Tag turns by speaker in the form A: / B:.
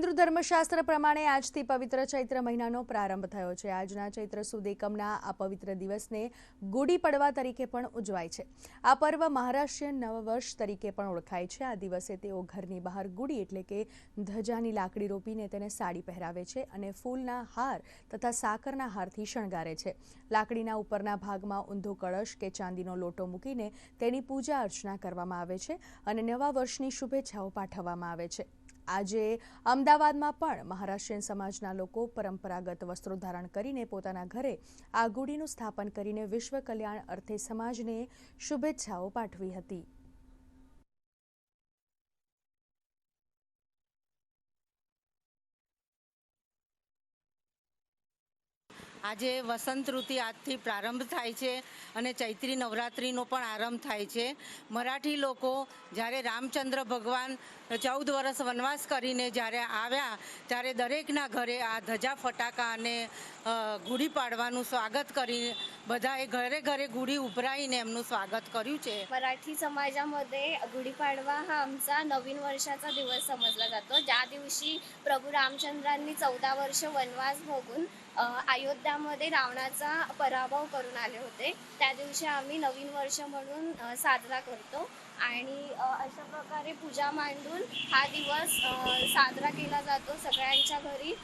A: હિન્દુ ધર્મશાસ્ત્ર પ્રમાણે આજથી પવિત્ર ચૈત્ર મહિનાનો પ્રારંભ થયો છે. આજના ચૈત્ર સુદ એકમના આ પવિત્ર દિવસને ગુડી પડવા તરીકે પણ ઉજવાય છે. આ પર્વ મહારાષ્ટ્રીયન નવવર્ષ તરીકે પણ ઓળખાય છે. આ દિવસે તેઓ ઘરની બહાર ગુડી એટલે કે ધજાની લાકડી રોપીને તેને સાડી પહેરાવે છે અને ફૂલના હાર તથા સાકરના હારથી શણગારે છે. લાકડીના ઉપરના ભાગમાં ઊંધો કળશ કે ચાંદીનો લોટો મૂકીને તેની પૂજા અર્ચના કરવામાં આવે છે અને નવા વર્ષની શુભેચ્છાઓ પાઠવવામાં આવે છે. આજે અમદાવાદમાં પણ મહારાષ્ટ્રીયન સમાજના લોકો પરંપરાગત વસ્ત્રો ધારણ કરીને પોતાના ઘરે આ ગુડીનું સ્થાપન કરીને વિશ્વ કલ્યાણ અર્થે સમાજને શુભેચ્છાઓ પાઠવી હતી.
B: આજે વસંત ઋતુ આજથી પ્રારંભ થાય છે અને ચૈત્રી નવરાત્રિનો પણ આરંભ થાય છે. મરાઠી લોકો જ્યારે રામચંદ્ર ભગવાન ચૌદ વર્ષ વનવાસ કરીને જ્યારે આવ્યા, ત્યારે દરેકના ઘરે આ ધજા, ફટાકા અને ગુડી પાડવાનું સ્વાગત કરી બધાએ ઘરે ઘરે ગુડી ઉભરાઈને એમનું સ્વાગત કર્યું છે
C: मराठी समाजामध्ये गुढीपाडवा हा आमचा नवीन वर्षाचा दिवस समजला जातो ज्या दिवशी प्रभू रामचंद्रांनी चौदा वर्ष वनवास भोगून अ, अयोध्यामध्ये रावणाचा पराभव करून आले होते त्या दिवशी आम्ही नवीन वर्ष म्हणून अ, साजरा करतो आणि अ, अशा प्रकारे पूजा मांडून हा दिवस अ, साजरा केला जातो सगळ्यांच्या घरी